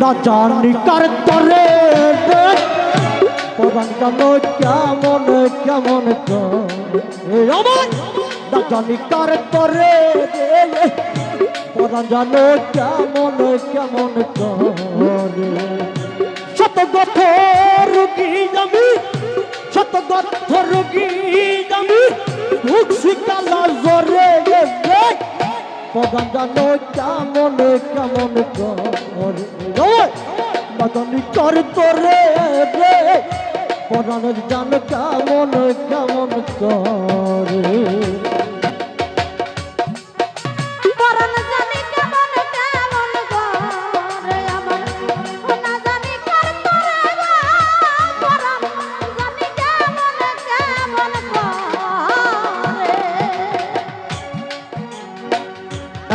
না জানি কার তরে পরাণ জানো কেমন কেমন আমার না জানি কার তরে পরাণ জানো কেমন কেমন করে শত গথ রুগী আমি শত গথ রুগী আমি ভুগছি কালা জরে পরাণ জানো কেমন কেমন বাদানি কর তোরে রে পরাণ জানো কেমন কেমন করে।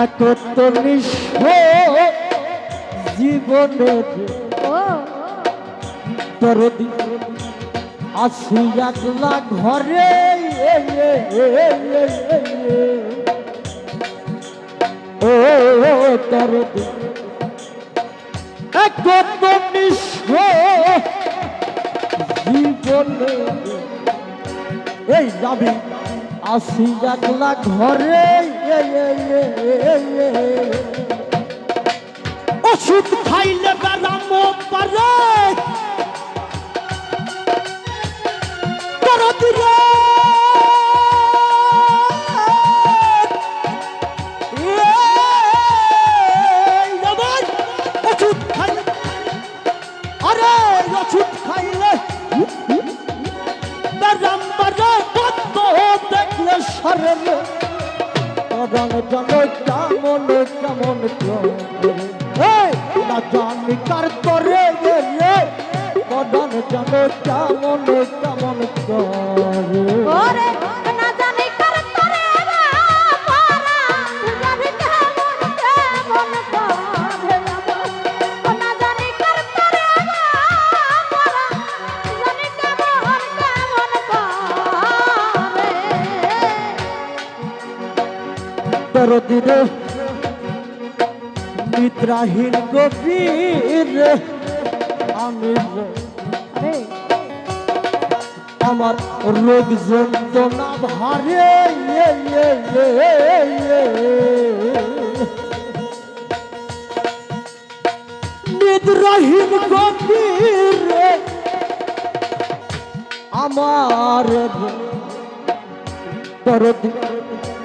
একত্রিশ জীবনের ও দরদি আসি একলা ঘরে। ও দরদি একত্রিশ জীবনে এই যাবি আসি একলা ঘরে। ওষুধ খাইলে বেড়াম পারে দেখলে সরে পরাণ জন কেমন কেমন না জানি কার করে রে রে। কেমন কেমন করে তোর দিনে নিদ্রাহীন গভীর আমি আমার রোগ যন্ত্রণা ভারে। নিদ্রাহীন গভীর আমার দরদ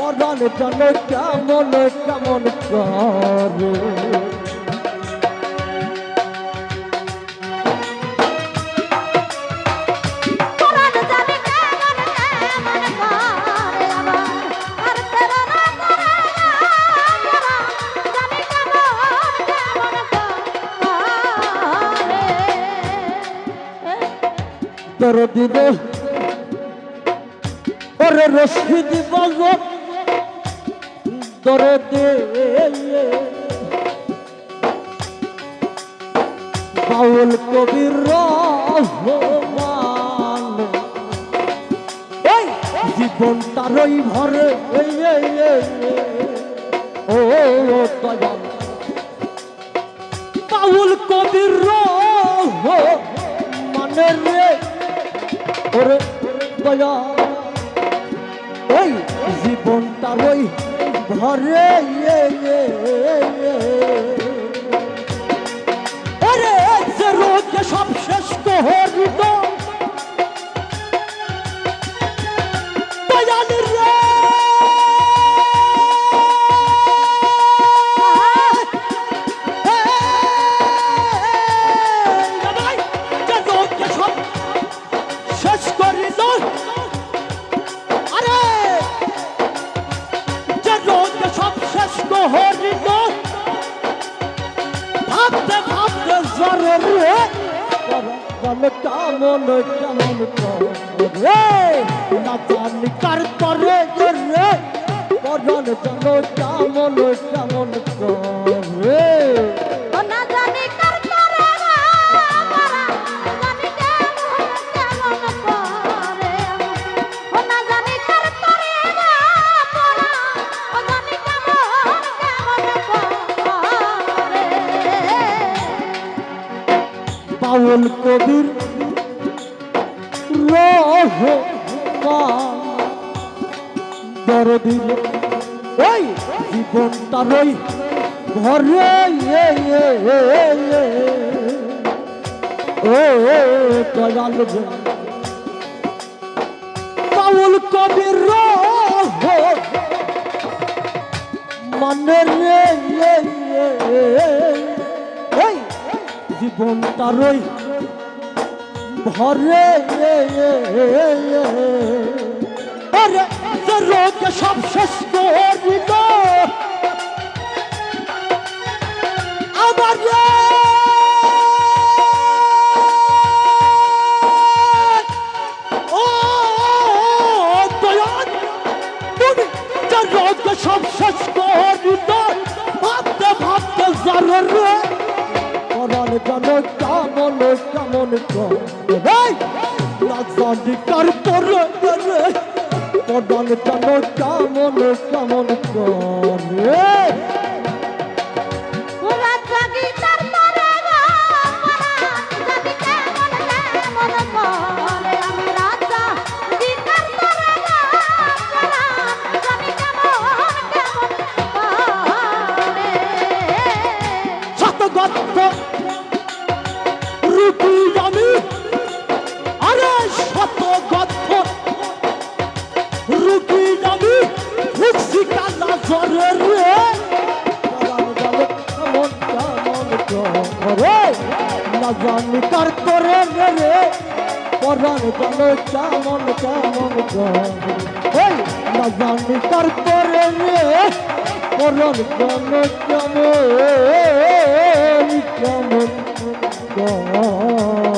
রে পরাণ জানো কেমন কেমন করে তেরা দিনে ওরে রশিদ তোর দে। বাউল কবির রহমান। এই ভরে এই, এই, এই, ও দয়া বাউল কবির মানে রে। ওরে দয়া জীবনটা ওই ঘরে। ভাবতে ভাবতে জ্বরে রে কেমন কেমন রে না জানি কার করে রে কেমন কেমন করে? পাউল কবির রহ দরদি ওই জীবনটা রই, ঘরে ও দয়াল গে। পাউল কবির রহ। মানে রে ওই জীবনটা রই ভরে। রোগ সব শেষ করিল আবার রে। ও, দয়াল, তুমি সব শেষ করিল ভাবতে ভাবতে জানো জানো কেমন কেমন করে পরে পরাণ জানো কেমন কেমন জরে রে। জানো না জানি কার করে রে পরাণ জানো কেমন কেমন করে ওই না জানি কার করে রে। পরাণ জানো কেমন করে